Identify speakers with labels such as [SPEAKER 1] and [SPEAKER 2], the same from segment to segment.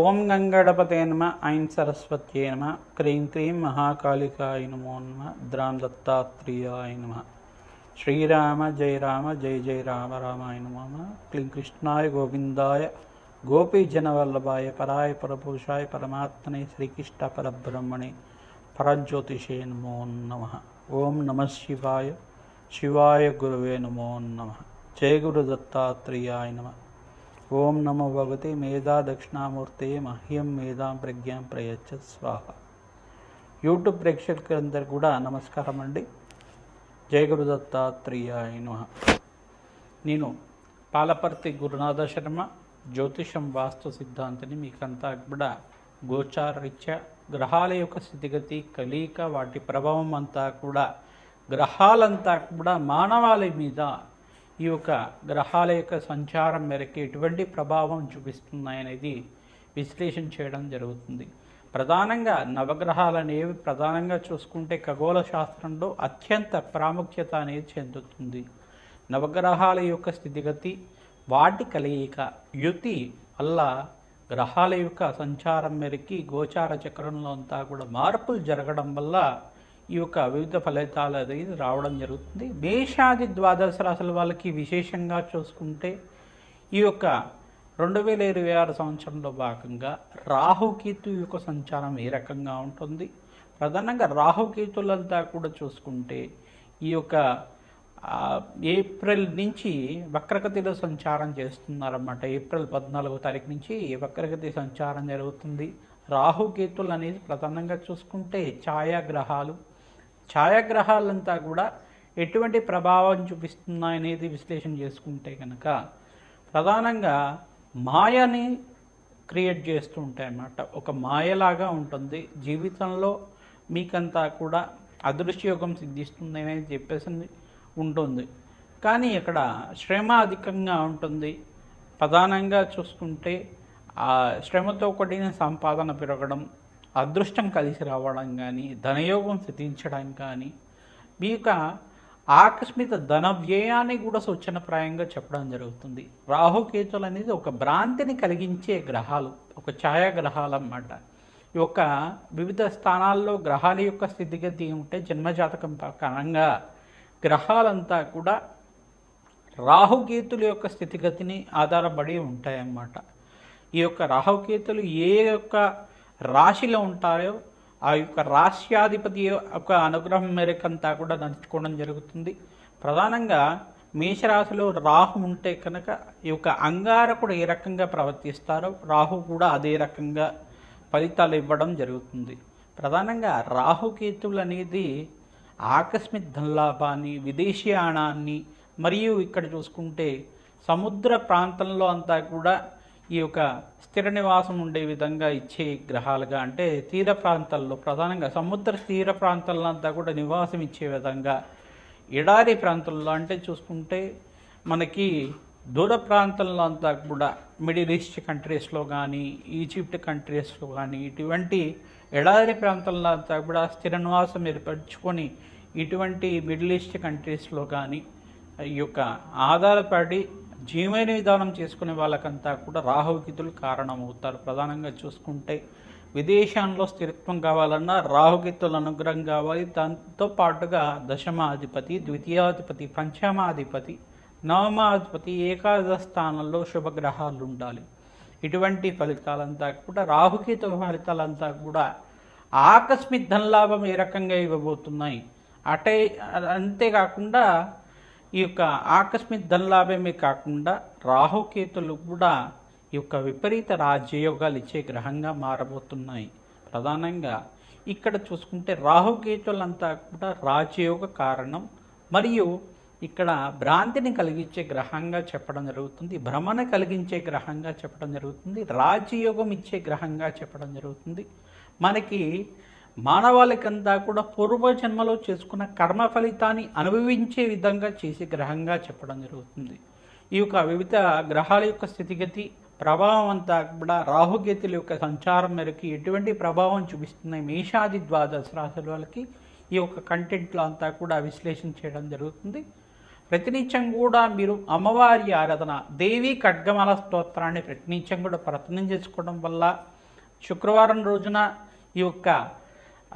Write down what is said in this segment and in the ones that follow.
[SPEAKER 1] ఓం గంగడపతే నమ ఐం సరస్వత్యే నమ క్రీం క్రీం మహాకాళికాయ నమో నమ ద్రాం దత్తాత్రేయాయ నమ. శ్రీరామ జయ రామ జయ జయ రామ రామాయ నమ క్లీం కృష్ణాయ గోవిందాయ గోపీజనవల్లభాయ పరాయ పరపురుషాయ పరమాత్మనే శ్రీకృష్ణ పరబ్రహ్మణే పరజ్యోతిషే నమో నమ. ఓం నమ శివాయ శివాయ గురువే నమో నమ. జయ గురు దత్తాత్రేయాయ నమ. ఓం నమో భగవతే మేధా దక్షిణామూర్తే మహ్యం మేధాం ప్రజ్ఞాం ప్రయచ్చ. స్వాహ. యూట్యూబ్ ప్రేక్షకులందరూ కూడా నమస్కారం అండి. జయగురు దత్తాత్రేయాయ నేను పాలపర్తి గురునాథ శర్మ జ్యోతిషం వాస్తు సిద్ధాంతిని మీకంతా కూడా గోచారరీత్యా గ్రహాల యొక్క స్థితిగతి కలియిక వాటి ప్రభావం అంతా కూడా గ్రహాలంతా కూడా మానవాళి మీద ఈ యొక్క గ్రహాల యొక్క సంచారం మేరకు ఎటువంటి ప్రభావం చూపిస్తున్నాయనేది విశ్లేషణ చేయడం జరుగుతుంది. ప్రధానంగా నవగ్రహాలు అనేవి ప్రధానంగా చూసుకుంటే ఖగోళ శాస్త్రంలో అత్యంత ప్రాముఖ్యత అనేది చెందుతుంది. నవగ్రహాల యొక్క స్థితిగతి వాటి కలయిక యుతి వల్ల గ్రహాల యొక్క సంచారం మేరకి గోచార చక్రంలో అంతా కూడా మార్పులు జరగడం వల్ల ఈ యొక్క వివిధ ఫలితాలు అనేది రావడం జరుగుతుంది. మేషాది ద్వాదశ రాశుల వాళ్ళకి విశేషంగా చూసుకుంటే ఈ యొక్క రెండు వేల ఇరవై ఆరు సంవత్సరంలో భాగంగా రాహుకేతు యొక్క సంచారం ఏ రకంగా ఉంటుంది? ప్రధానంగా రాహుకేతులంతా కూడా చూసుకుంటే ఈ యొక్క ఏప్రిల్ నుంచి వక్రగతిలో సంచారం చేస్తున్నారన్నమాట. ఏప్రిల్ పద్నాలుగో తారీఖు నుంచి వక్రగతి సంచారం జరుగుతుంది. రాహుకేతులు అనేది ప్రధానంగా చూసుకుంటే ఛాయాగ్రహాలు ఛాయాగ్రహాలంతా కూడా ఎటువంటి ప్రభావం చూపిస్తున్నాయనేది విశ్లేషణ చేసుకుంటే కనుక ప్రధానంగా మాయని క్రియేట్ చేస్తూ ఉంటాయి అన్నమాట. ఒక మాయలాగా ఉంటుంది. జీవితంలో మీకంతా కూడా అదృశ్యయోగం సిద్ధిస్తుంది అనేది చెప్పేసి ఉంటుంది. కానీ ఇక్కడ శ్రమ అధికంగా ఉంటుంది. ప్రధానంగా చూసుకుంటే ఆ శ్రమతో కూడిన సంపాదన పెరగడం అదృష్టం కలిసి రావడం కానీ ధనయోగం సిద్ధించడం కానీ మీ యొక్క ఆకస్మిక ధన వ్యయాన్ని కూడా సూచనప్రాయంగా చెప్పడం జరుగుతుంది. రాహుకేతులు అనేది ఒక భ్రాంతిని కలిగించే గ్రహాలు ఒక ఛాయాగ్రహాలు అన్నమాట. ఈ యొక్క వివిధ స్థానాల్లో గ్రహాల యొక్క స్థితిగతి ఉంటే జన్మజాతకం కారణంగా గ్రహాలంతా కూడా రాహుకేతుల యొక్క స్థితిగతిని ఆధారపడి ఉంటాయన్నమాట. ఈ యొక్క రాహుకేతులు ఏ యొక్క రాశిలో ఉంటాయో ఆ యొక్క రాశ్యాధిపతి యొక్క అనుగ్రహం మేరకంతా కూడా నడుచుకోవడం జరుగుతుంది. ప్రధానంగా మేషరాశిలో రాహు ఉంటే కనుక ఈ యొక్క అంగారకుడు ఏ రకంగా ప్రవర్తిస్తారో రాహు కూడా అదే రకంగా ఫలితాలు ఇవ్వడం జరుగుతుంది. ప్రధానంగా రాహుకేతువులు అనేది ఆకస్మిక ధనలాభాన్ని విదేశీయానాన్ని మరియు ఇక్కడ చూసుకుంటే సముద్ర ప్రాంతంలో అంతా కూడా ఈ యొక్క స్థిర నివాసం ఉండే విధంగా ఇచ్చే గ్రహాలుగా అంటే తీర ప్రాంతాల్లో ప్రధానంగా సముద్ర తీర ప్రాంతాల్లో అంతా కూడా నివాసం ఇచ్చే విధంగా ఎడారి ప్రాంతంలో అంటే చూసుకుంటే మనకి దూర ప్రాంతంలో అంతా కూడా మిడిల్ ఈస్ట్ కంట్రీస్లో కానీ ఈజిప్ట్ కంట్రీస్లో కానీ ఇటువంటి ఎడారి ప్రాంతంలో అంతా కూడా స్థిర నివాసం ఏర్పరచుకొని ఇటువంటి మిడిల్ ఈస్ట్ కంట్రీస్లో కానీ ఈ యొక్క ఆధారపడి జీవన విధానం చేసుకునే వాళ్ళకంతా కూడా రాహుకేతులు కారణమవుతారు. ప్రధానంగా చూసుకుంటే విదేశాల్లో స్థిరత్వం కావాలన్నా రాహుకేతుల అనుగ్రహం కావాలి. దాంతో పాటుగా దశమాధిపతి ద్వితీయాధిపతి పంచమాధిపతి నవమాధిపతి ఏకాదశ స్థానంలో శుభగ్రహాలు ఉండాలి ఇటువంటి ఫలితాలంతా కూడా రాహుకేతు ఫలితాలంతా కూడా ఆకస్మిక ధనలాభం ఏ రకంగా ఇవ్వబోతున్నాయి? అటే అంతేకాకుండా ఈ యొక్క ఆకస్మిక ధనలాభమే కాకుండా రాహుకేతులు కూడా ఈ యొక్క విపరీత రాజ్యయోగాలు ఇచ్చే గ్రహంగా మారబోతున్నాయి. ప్రధానంగా ఇక్కడ చూసుకుంటే రాహుకేతులంతా కూడా రాజయోగ కారణం మరియు ఇక్కడ భ్రాంతిని కలిగించే గ్రహంగా చెప్పడం జరుగుతుంది భ్రమణ కలిగించే గ్రహంగా చెప్పడం జరుగుతుంది రాజయోగం ఇచ్చే గ్రహంగా చెప్పడం జరుగుతుంది. మనకి మానవాళికంతా కూడా పూర్వజన్మలో చేసుకున్న కర్మ ఫలితాన్ని అనుభవించే విధంగా చేసే గ్రహంగా చెప్పడం జరుగుతుంది. ఈ యొక్క వివిధ గ్రహాల యొక్క స్థితిగతి ప్రభావం అంతా కూడా రాహుగేతుల యొక్క సంచారం మేరకు ఎటువంటి ప్రభావం చూపిస్తున్నాయి మేషాది ద్వాదశ రాశుల వాళ్ళకి ఈ యొక్క కంటెంట్లో అంతా కూడా విశ్లేషణ చేయడం జరుగుతుంది. ప్రతినిత్యం కూడా మీరు అమ్మవారి ఆరాధన దేవి ఖడ్గమల స్తోత్రాన్ని ప్రతినిత్యం కూడా ప్రయత్నం చేసుకోవడం వల్ల శుక్రవారం రోజున ఈ యొక్క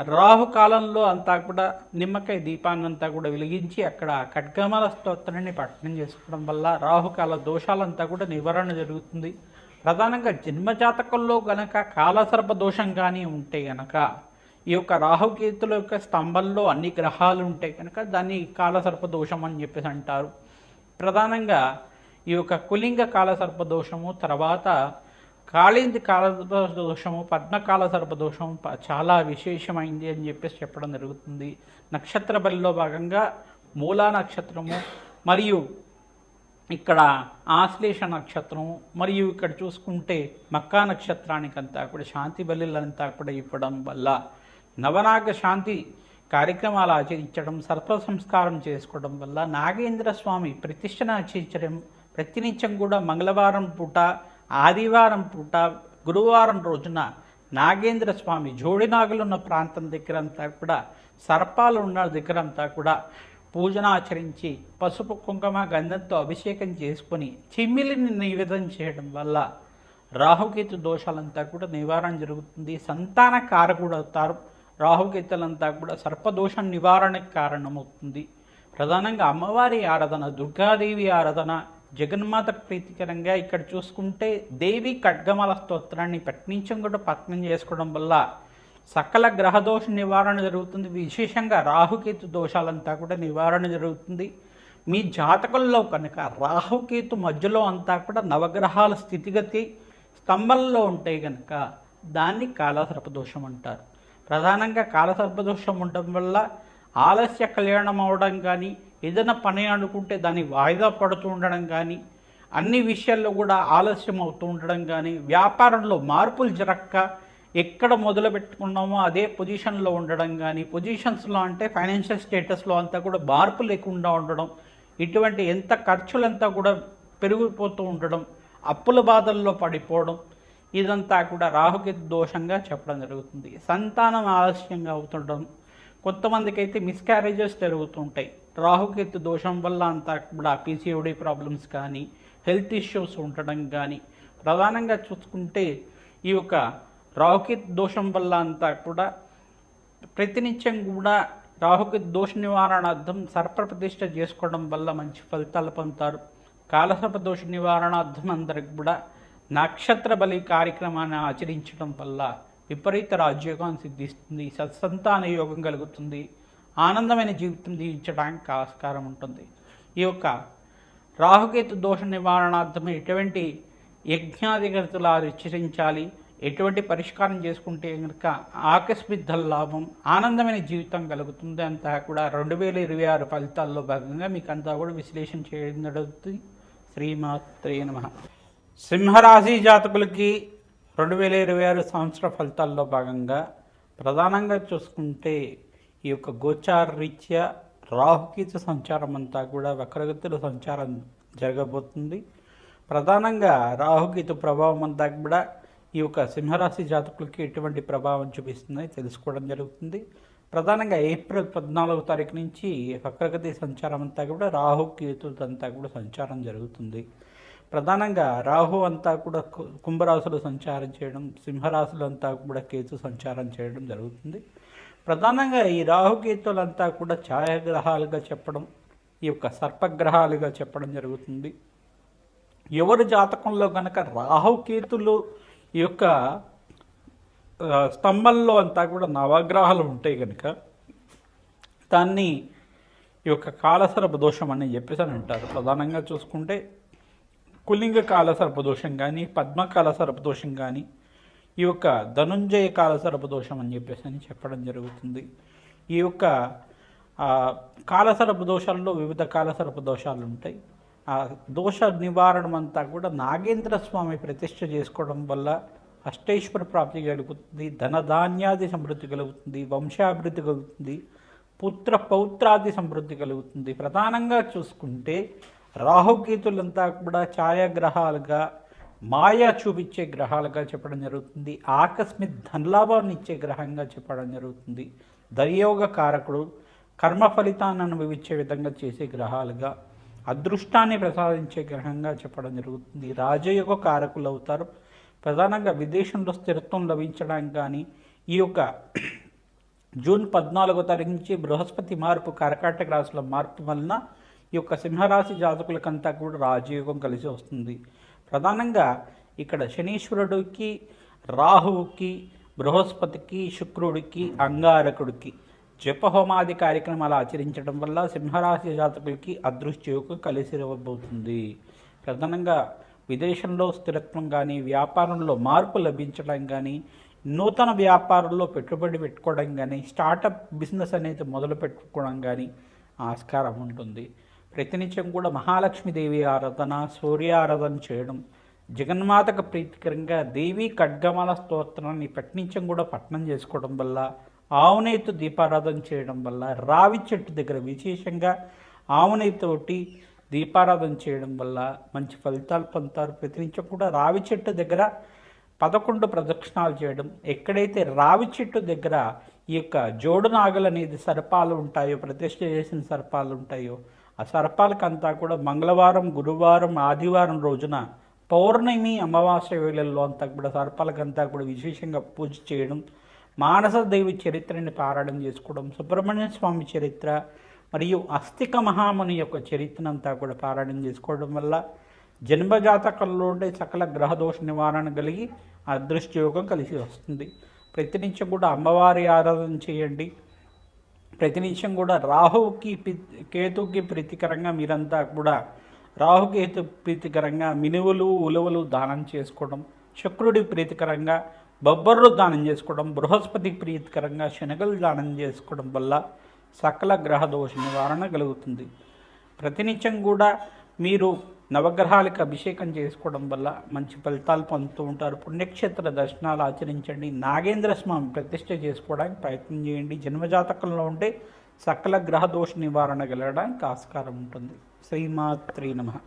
[SPEAKER 1] రాహుకాలంలో అంతా కూడా నిమ్మకాయ దీపాన్ని అంతా కూడా వెలిగించి అక్కడ ఖడ్గమల స్తోత్రాన్ని పఠనం చేసుకోవడం వల్ల రాహుకాల దోషాలంతా కూడా నివారణ జరుగుతుంది. ప్రధానంగా జన్మజాతకంలో గనక కాలసర్ప దోషం కానీ ఉంటే గనక ఈ యొక్క రాహుకేతుల యొక్క స్తంభంలో అన్ని గ్రహాలు ఉంటాయి కనుక దాన్ని కాలసర్ప దోషం అని చెప్పేసి అంటారు. ప్రధానంగా ఈ యొక్క కులింగ కాలసర్ప దోషము తర్వాత కాళింది కాల దోషము పద్మకాల సర్ప దోషము ప- చాలా విశేషమైంది అని చెప్పేసి చెప్పడం జరుగుతుంది. నక్షత్ర బలిలో భాగంగా మూలా నక్షత్రము మరియు ఇక్కడ ఆశ్లేష నక్షత్రం మరియు ఇక్కడ చూసుకుంటే మక్కా నక్షత్రానికంతా కూడా శాంతి బలిలంతా కూడా ఇవ్వడం వల్ల నవనాగ శాంతి కార్యక్రమాలు ఆచరించడం సర్ప సంస్కారం చేసుకోవడం వల్ల నాగేంద్ర స్వామి ప్రతిష్టను ఆచరించడం ప్రతినిత్యం కూడా మంగళవారం పూట ఆదివారం పూట గురువారం రోజున నాగేంద్ర స్వామి జోడినాగులు ఉన్న ప్రాంతం దగ్గర అంతా కూడా సర్పాలు ఉన్న దగ్గర అంతా కూడా పూజన ఆచరించి పసుపు కుంకుమ గంధంతో అభిషేకం చేసుకొని చిమ్మిలిని నివేదన చేయడం వల్ల రాహుకేతు దోషాలంతా కూడా నివారణ జరుగుతుంది. సంతాన కారకుడు అవుతారు. రాహుకేతులంతా కూడా సర్పదోష నివారణకు కారణమవుతుంది. ప్రధానంగా అమ్మవారి ఆరాధన దుర్గాదేవి ఆరాధన జగన్మాత ప్రీతికరంగా ఇక్కడ చూసుకుంటే దేవి ఖడ్గమల స్తోత్రాన్ని పట్నించం కూడా పత్నం చేసుకోవడం వల్ల సకల గ్రహదోష నివారణ జరుగుతుంది. విశేషంగా రాహుకేతు దోషాలంతా కూడా నివారణ జరుగుతుంది. మీ జాతకంలో కనుక రాహుకేతు మధ్యలో అంతా కూడా నవగ్రహాల స్థితిగతి స్తంభంలో ఉంటే కనుక దాన్ని కాలసర్పదోషం అంటారు. ప్రధానంగా కాలసర్పదోషం ఉండడం వల్ల ఆలస్య కళ్యాణం అవడం కానీ ఏదైనా పని అనుకుంటే దాన్ని వాయిదా పడుతూ ఉండడం కానీ అన్ని విషయాల్లో కూడా ఆలస్యం అవుతూ ఉండడం కానీ వ్యాపారంలో మార్పులు జరక్క ఎక్కడ మొదలు పెట్టుకున్నామో అదే పొజిషన్లో ఉండడం కానీ పొజిషన్స్లో అంటే ఫైనాన్షియల్ స్టేటస్లో అంతా కూడా మార్పు లేకుండా ఉండడం ఇటువంటి ఎంత ఖర్చులంతా కూడా పెరిగిపోతూ ఉండడం అప్పుల బాధల్లో పడిపోవడం ఇదంతా కూడా రాహుకేతు దోషంగా చెప్పడం జరుగుతుంది. సంతానం ఆలస్యంగా అవుతుండడం కొంతమందికి అయితే మిస్క్యారేజెస్ జరుగుతుంటాయి. రాహుకేతు దోషం వల్ల అంతా కూడా పీసీఓడి ప్రాబ్లమ్స్ కానీ హెల్త్ ఇష్యూస్ ఉండడం కానీ ప్రధానంగా చూసుకుంటే ఈ యొక్క రాహుకేతు దోషం వల్ల అంతా కూడా ప్రతినిత్యం కూడా రాహుకేతు దోష నివారణార్థం సర్పప్రతిష్ఠ చేసుకోవడం వల్ల మంచి ఫలితాలు పొందుతారు. కాలసర్ప దోష నివారణార్థం అందరికి కూడా నక్షత్ర బలి కార్యక్రమాన్ని ఆచరించడం వల్ల విపరీత రాజ్యోగం సిద్ధిస్తుంది సత్సంతాన యోగం కలుగుతుంది. ఆనందమైన జీవితం జీవించడానికి ఆస్కారం ఉంటుంది. ఈ యొక్క రాహుకేతు దోష నివారణార్థం ఎటువంటి యజ్ఞాధిగతులు హెచ్చరించాలి ఎటువంటి పరిష్కారం చేసుకుంటే కనుక ఆకస్మిక లాభం ఆనందమైన జీవితం కలుగుతుంది అంతా కూడా రెండు వేల ఇరవై ఆరు ఫలితాల్లో భాగంగా మీకు అంతా కూడా విశ్లేషణ చేయడం జరుగుతుంది. శ్రీమాత్రే నమ. సింహరాశి జాతకులకి రెండు వేల ఇరవై ఆరు సంవత్సర ఫలితాల్లో భాగంగా ప్రధానంగా చూసుకుంటే ఈ యొక్క గోచార రీత్యా రాహుకేతు సంచారం అంతా కూడా వక్రగతుల సంచారం జరగబోతుంది. ప్రధానంగా రాహుకేతు ప్రభావం అంతా కూడా ఈ యొక్క సింహరాశి జాతకులకి ఎటువంటి ప్రభావం చూపిస్తుందని తెలుసుకోవడం జరుగుతుంది. ప్రధానంగా ఏప్రిల్ పద్నాలుగో తారీఖు నుంచి వక్రగతి సంచారం అంతా కూడా రాహు కేతులతో కూడా సంచారం జరుగుతుంది. ప్రధానంగా రాహు అంతా కూడా కు- కుంభరాశులు సంచారం చేయడం సింహరాశులంతా కూడా కేతు సంచారం చేయడం జరుగుతుంది. ప్రధానంగా ఈ రాహుకేతులంతా కూడా ఛాయాగ్రహాలుగా చెప్పడం ఈ యొక్క సర్పగ్రహాలుగా చెప్పడం జరుగుతుంది. ఎవరి జాతకంలో కనుక రాహుకేతులు ఈ యొక్క స్తంభంలో అంతా కూడా నవగ్రహాలు ఉంటాయి కనుక దాన్ని ఈ యొక్క కాలసర్ప దోషం అని చెప్పేసి అని అంటారు. ప్రధానంగా చూసుకుంటే కులింగ కాలసర్ప దోషం కానీ పద్మ కాలసర్ప దోషం కానీ ఈ యొక్క ధనుంజయ కాల సర్పదోషం అని చెప్పేసి అని చెప్పడం జరుగుతుంది. ఈ యొక్క ఆ, కాల సర్పదోషాల్లో వివిధ కాల సర్పదోషాలు ఉంటాయి. ఆ దోష నివారణ అంతా కూడా నాగేంద్ర స్వామి ప్రతిష్ట చేసుకోవడం వల్ల అష్టైశ్వర ప్రాప్తి కలుగుతుంది ధనధాన్యాది సమృద్ధి కలుగుతుంది వంశాభివృద్ధి కలుగుతుంది పుత్ర పౌత్రాది సమృద్ధి కలుగుతుంది. ప్రధానంగా చూసుకుంటే రాహుకేతులంతా కూడా ఛాయాగ్రహాలుగా మాయా చూపించే గ్రహాలుగా చెప్పడం జరుగుతుంది. ఆకస్మిక ధనలాభాన్ని ఇచ్చే గ్రహంగా చెప్పడం జరుగుతుంది. దర్యోగ కారకుడు కర్మ ఫలితాన్ని అనుభవించే విధంగా చేసే గ్రహాలుగా అదృష్టాన్ని ప్రసాదించే గ్రహంగా చెప్పడం జరుగుతుంది. రాజయోగ కారకులు అవుతారు. ప్రధానంగా విదేశంలో స్థిరత్వం లభించడానికి కానీ ఈ యొక్క జూన్ పద్నాలుగో తారీఖు నుంచి బృహస్పతి మార్పు కర్కాటక రాశుల మార్పు వలన ఈ యొక్క సింహరాశి జాతకులకంతా కూడా రాజయోగం కలిసి వస్తుంది. ప్రధానంగా ఇక్కడ శనీశ్వరుడికి రాహువుకి బృహస్పతికి శుక్రుడికి అంగారకుడికి జపహోమాది కార్యక్రమాలు ఆచరించడం వల్ల సింహరాశి జాతకులకి అదృష్టయోగం కలిసి ఇవ్వబోతుంది ప్రధానంగా విదేశంలో స్థిరత్వం కానీ వ్యాపారంలో మార్పు లభించడం కానీ నూతన వ్యాపారంలో పెట్టుబడి పెట్టుకోవడం కానీ స్టార్టప్ బిజినెస్ అనేది మొదలు పెట్టుకోవడం కానీ ఆస్కారం ఉంటుంది. ప్రతినిత్యం కూడా మహాలక్ష్మీదేవి ఆరాధన సూర్య ఆరాధన చేయడం జగన్మాతకు ప్రీతికరంగా దేవి ఖడ్గమాల స్తోత్రాన్ని పట్నించం కూడా పట్నం చేసుకోవడం వల్ల ఆవునేతు దీపారాధన చేయడం వల్ల రావి చెట్టు దగ్గర విశేషంగా ఆవునేతోటి దీపారాధన చేయడం వల్ల మంచి ఫలితాలు పొందుతారు. ప్రతినిత్యం కూడా రావి చెట్టు దగ్గర పదకొండు ప్రదక్షిణాలు చేయడం ఎక్కడైతే రావి చెట్టు దగ్గర ఈ యొక్క జోడు నాగలు అనేది సర్పాలు ఉంటాయో ప్రతిష్ట చేసిన సర్పాలు ఉంటాయో ఆ సర్పాలకంతా కూడా మంగళవారం గురువారం ఆదివారం రోజున పౌర్ణమి అమావాస్య వేళల్లో అంతా కూడా సర్పాలకంతా కూడా విశేషంగా పూజ చేయడం మానస దేవి చరిత్రని పారాయణం చేసుకోవడం సుబ్రహ్మణ్య స్వామి చరిత్ర మరియు అస్థిక మహాముని యొక్క చరిత్రనంతా కూడా పారాయణం చేసుకోవడం వల్ల జన్మజాతకంలో ఉండే సకల గ్రహదోష నివారణ కలిగి అదృష్టయోగం కలిసి వస్తుంది. ప్రతినిత్యం కూడా అమ్మవారి ఆరాధన చేయండి. ప్రతినిత్యం కూడా రాహువుకి కేతుకి ప్రీతికరంగా మీరంతా కూడా రాహుకేతు ప్రీతికరంగా మినువులు ఉలువలు దానం చేసుకోవడం శుక్రుడి ప్రీతికరంగా బొబ్బర్లు దానం చేసుకోవడం బృహస్పతి ప్రీతికరంగా శనగలు దానం చేసుకోవడం వల్ల సకల గ్రహ దోష నివారణ కలుగుతుంది. ప్రతినిత్యం కూడా మీరు నవగ్రహాలకు అభిషేకం చేసుకోవడం వల్ల మంచి ఫలితాలు పొందుతూ ఉంటారు. పుణ్యక్షేత్ర దర్శనాలు ఆచరించండి. నాగేంద్ర స్వామి ప్రతిష్ట చేసుకోవడానికి ప్రయత్నం చేయండి. జన్మజాతకంలో ఉంటే సకల గ్రహ దోష నివారణ గెలడానికి ఆస్కారం ఉంటుంది. శ్రీమాత్రి నమః.